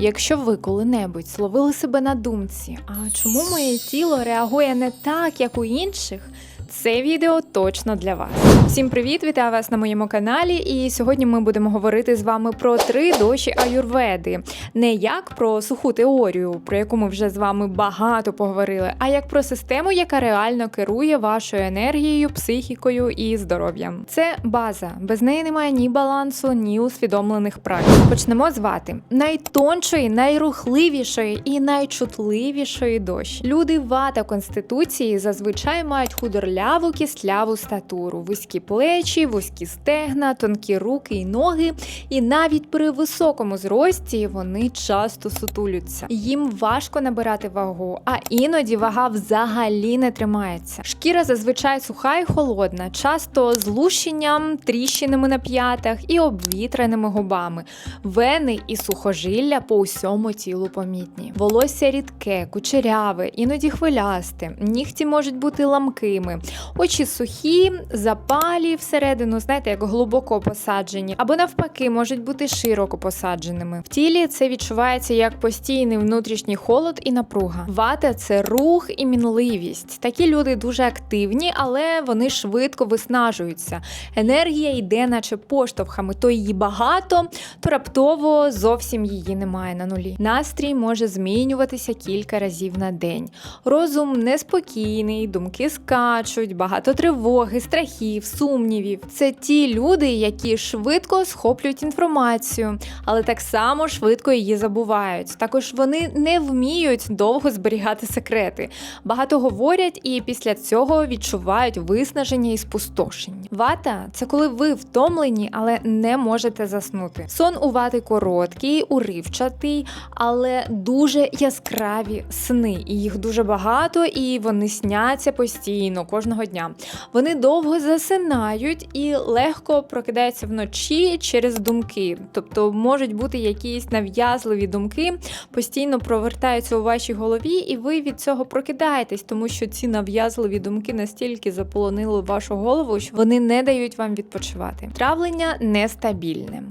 Якщо ви коли-небудь словили себе на думці, а чому моє тіло реагує не так, як у інших? Це відео точно для вас. Всім привіт! Вітаю вас на моєму каналі. І сьогодні ми будемо говорити з вами про три доші аюрведи. Не як про суху теорію, про яку ми вже з вами багато поговорили, а як про систему, яка реально керує вашою енергією, психікою і здоров'ям. Це база. Без неї немає ні балансу, ні усвідомлених практик. Почнемо з вати найтоншої, найрухливішої і найчутливішої дощ. Люди вата конституції зазвичай мають худорляву кисляву статуру, вузькі плечі, вузькі стегна, тонкі руки і ноги. І навіть при високому зрості вони часто сутулються. Їм важко набирати вагу, а іноді вага взагалі не тримається. Шкіра зазвичай суха і холодна, часто з лущенням, тріщинами на п'ятах і обвітреними губами. Вени і сухожилля по усьому тілу помітні. Волосся рідке, кучеряве, іноді хвилясте. Нігті можуть бути ламкими, очі сухі, запалі всередину, знаєте, як глибоко посаджені, або навпаки, можуть бути широко посадженими. В тілі це відчувається як постійний внутрішній холод і напруга. Вата це рух і мінливість. Такі люди дуже активні, але вони швидко виснажуються. Енергія йде, наче поштовхами. То її багато, то раптово зовсім її немає на нулі. Настрій може змінюватися кілька разів на день. Розум неспокійний, думки скачуть, багато тривоги, страхів, сумнівів. Це ті люди, які швидко схоплюють інформацію, але так само швидко її забувають. Також вони не вміють довго зберігати секрети. Багато говорять і після цього відчувають виснаження і спустошення. Вата це коли ви втомлені, але не можете заснути. Сон у вати короткий, уривчатий, але дуже яскраві сни. І їх дуже багато, і вони сняться постійно кожного дня. Вони довго засинають і легко прокидаються вночі через думки. Тобто можуть бути якісь нав'язливі думки, постійно провертаються у вашій голові, і ви від цього прокидаєтесь, тому що ці нав'язливі думки настільки заполонили вашу голову, що вони не дають вам відпочивати. Травлення нестабільне.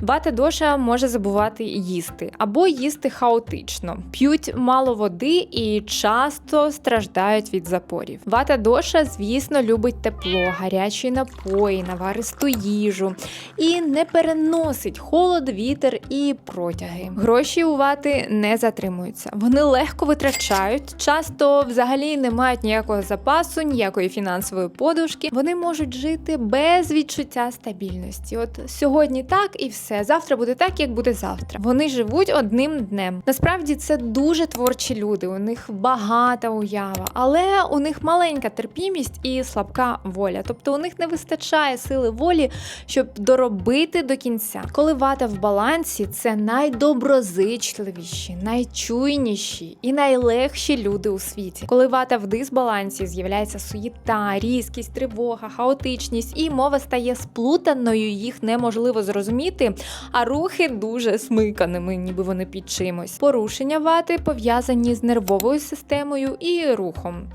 Вата доша може забувати їсти або їсти хаотично, п'ють мало води і часто страждають від запорів. Вата доша, звісно, любить тепло, гарячі напої, наваристу їжу і не переносить холод, вітер і протяги. Гроші у вати не затримуються. Вони легко витрачають, часто взагалі не мають ніякого запасу, ніякої фінансової подушки. Вони можуть жити без відчуття стабільності. От сьогодні так і все. Завтра буде так, як буде завтра. Вони живуть одним днем. Насправді це дуже творчі люди. У них багата уява, але у них маленька терпімість і слабка воля. Тобто у них не вистачає сили волі, щоб доробити до кінця. Коли вата в балансі, це найдоброзичливіші, найчуйніші і найлегші люди у світі. Коли вата в дисбалансі, з'являється суєта, різкість, тривога, хаотичність, і мова стає сплутаною, їх неможливо зрозуміти, а рухи дуже смиканими, ніби вони під чимось. Порушення вати пов'язані з нервовою системою і рухом.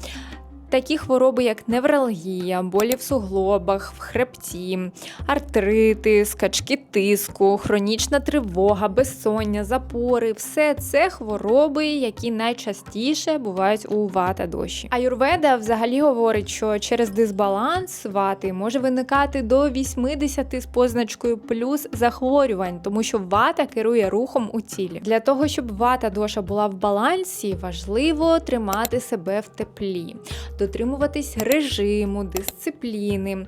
Такі хвороби, як невралгія, болі в суглобах, в хребті, артрити, скачки тиску, хронічна тривога, безсоння, запори все це хвороби, які найчастіше бувають у вата доші. Аюрведа взагалі говорить, що через дисбаланс вати може виникати до 80 з позначкою плюс захворювань, тому що вата керує рухом у тілі. Для того, щоб вата доша була в балансі, важливо тримати себе в теплі дотримуватись режиму, дисципліни.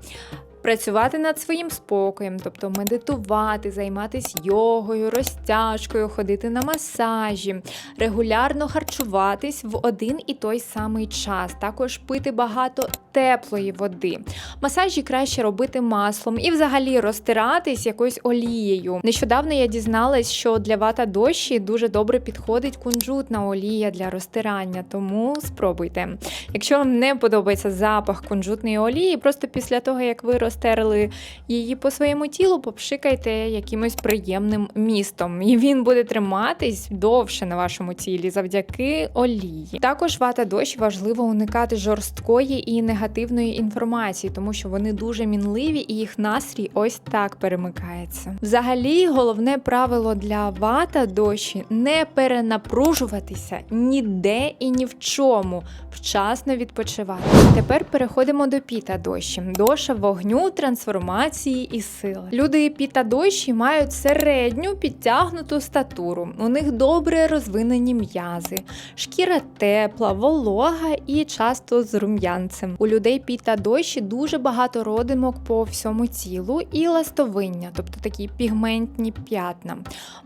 Працювати над своїм спокоєм, тобто медитувати, займатися йогою, розтяжкою, ходити на масажі, регулярно харчуватись в один і той самий час, також пити багато теплої води. Масажі краще робити маслом і взагалі розтиратись якоюсь олією. Нещодавно я дізналась, що для вата дощі дуже добре підходить кунжутна олія для розтирання, тому спробуйте. Якщо вам не подобається запах кунжутної олії, просто після того як ви розтерли її по своєму тілу, попшикайте якимось приємним містом, і він буде триматись довше на вашому тілі завдяки олії. Також вата дощ важливо уникати жорсткої і негативної інформації, тому що вони дуже мінливі і їх настрій ось так перемикається. Взагалі, головне правило для вата дощі не перенапружуватися ніде і ні в чому, вчасно відпочивати. Тепер переходимо до піта дощі. Доша вогню, трансформації і сили. Люди піта дощі мають середню підтягнуту статуру. У них добре розвинені м'язи, шкіра тепла, волога і часто з рум'янцем. У людей піта дощі дуже багато родимок по всьому тілу і ластовиння, тобто такі пігментні п'ятна.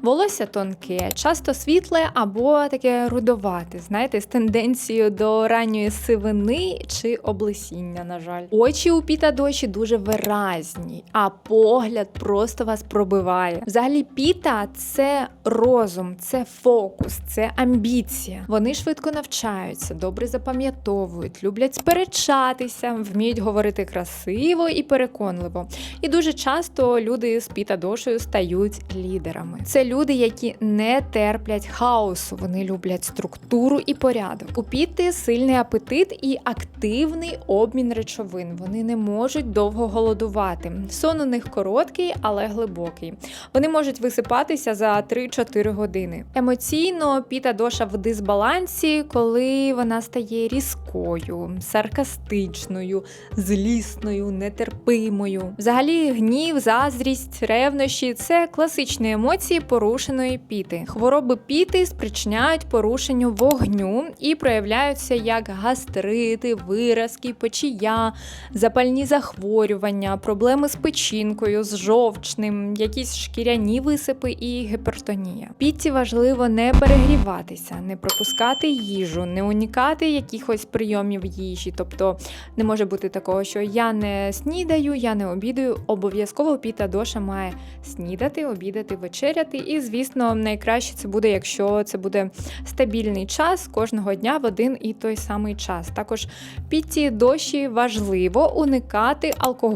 Волосся тонке, часто світле або таке рудовате, знаєте, з тенденцією до ранньої сивини чи облесіння, на жаль. Очі у піта дощі дуже виразні, а погляд просто вас пробиває. Взагалі, піта це розум, це фокус, це амбіція. Вони швидко навчаються, добре запам'ятовують, люблять сперечатися, вміють говорити красиво і переконливо. І дуже часто люди з піта дошею стають лідерами. Це люди, які не терплять хаосу, вони люблять структуру і порядок. У піти сильний апетит і активний обмін речовин. Вони не можуть довго голодувати. Сон у них короткий, але глибокий. Вони можуть висипатися за 3-4 години. Емоційно піта доша в дисбалансі, коли вона стає різкою, саркастичною, злісною, нетерпимою. Взагалі, гнів, заздрість, ревнощі це класичні емоції порушеної піти. Хвороби піти спричиняють порушенню вогню і проявляються як гастрити, виразки, печія, запальні захворювання, проблеми з печінкою, з жовчним, якісь шкіряні висипи і гіпертонія. Пітті важливо не перегріватися, не пропускати їжу, не унікати якихось прийомів їжі. Тобто не може бути такого, що я не снідаю, я не обідаю. Обов'язково піта доша має снідати, обідати, вечеряти. І, звісно, найкраще це буде, якщо це буде стабільний час кожного дня в один і той самий час. Також піті дощі важливо уникати алкоголю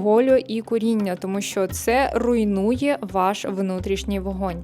і куріння, тому що це руйнує ваш внутрішній вогонь.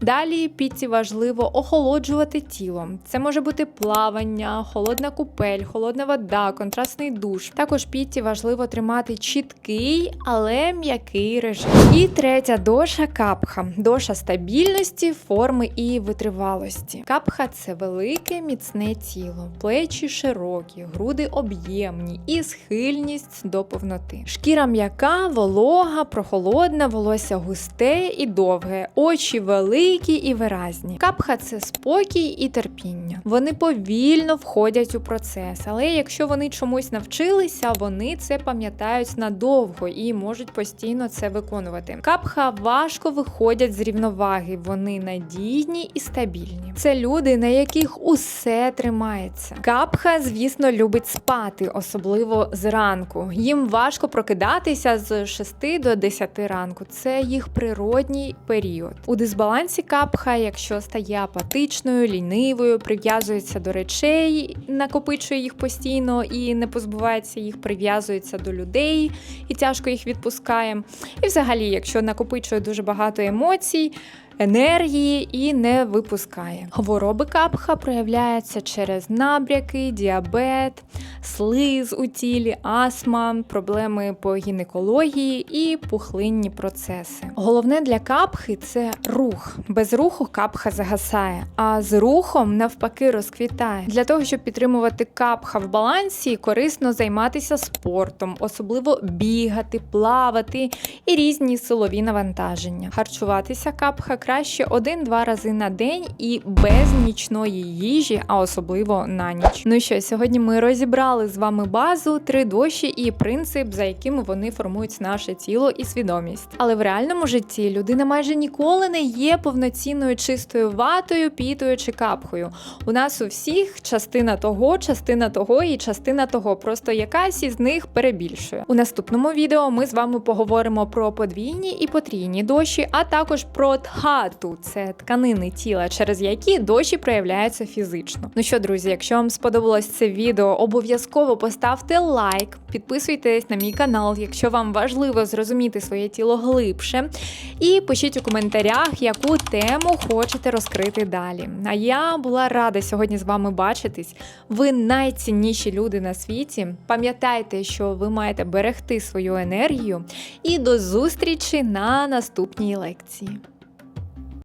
Далі піці важливо охолоджувати тіло. Це може бути плавання, холодна купель, холодна вода, контрастний душ. Також піці важливо тримати чіткий, але м'який режим. І третя доша капха. Доша стабільності, форми і витривалості. Капха це велике міцне тіло, плечі широкі, груди об'ємні і схильність до повноти. Шкіра м'яка, волога, прохолодна, волосся густе і довге, очі великі і виразні. Капха це спокій і терпіння. Вони повільно входять у процес, але якщо вони чомусь навчилися, вони це пам'ятають надовго і можуть постійно це виконувати. Капха важко виходять з рівноваги, вони надійні і стабільні. Це люди, на яких усе тримається. Капха, звісно, любить спати, особливо зранку. Їм важко прокидатися з 6 до 10 ранку. Це їх природній період. У дисбалансі капха, якщо стає апатичною, лінивою, прив'язується до речей, накопичує їх постійно і не позбувається їх, прив'язується до людей і тяжко їх відпускає. І взагалі, якщо накопичує дуже багато емоцій. Енергії і не випускає. Хвороби капха проявляються через набряки, діабет, слиз у тілі, астма, проблеми по гінекології і пухлинні процеси. Головне для капхи це рух. Без руху капха загасає, а з рухом навпаки розквітає. Для того, щоб підтримувати капха в балансі, корисно займатися спортом, особливо бігати, плавати і різні силові навантаження. Харчуватися капха краще один-два рази на день і без нічної їжі, а особливо на ніч. Ну що, сьогодні ми розібрали з вами базу, три дощі і принцип, за якими вони формують наше тіло і свідомість. Але в реальному житті людина майже ніколи не є повноцінною чистою ватою, пітою чи капхою. У нас у всіх частина того, частина того і частина того. Просто якась із них перебільшує. У наступному відео ми з вами поговоримо про подвійні і потрійні дощі, а також про тха тату це тканини тіла, через які дощі проявляються фізично. Ну що, друзі, якщо вам сподобалось це відео, обов'язково поставте лайк, підписуйтесь на мій канал, якщо вам важливо зрозуміти своє тіло глибше. І пишіть у коментарях, яку тему хочете розкрити далі. А я була рада сьогодні з вами бачитись. Ви найцінніші люди на світі. Пам'ятайте, що ви маєте берегти свою енергію. І до зустрічі на наступній лекції.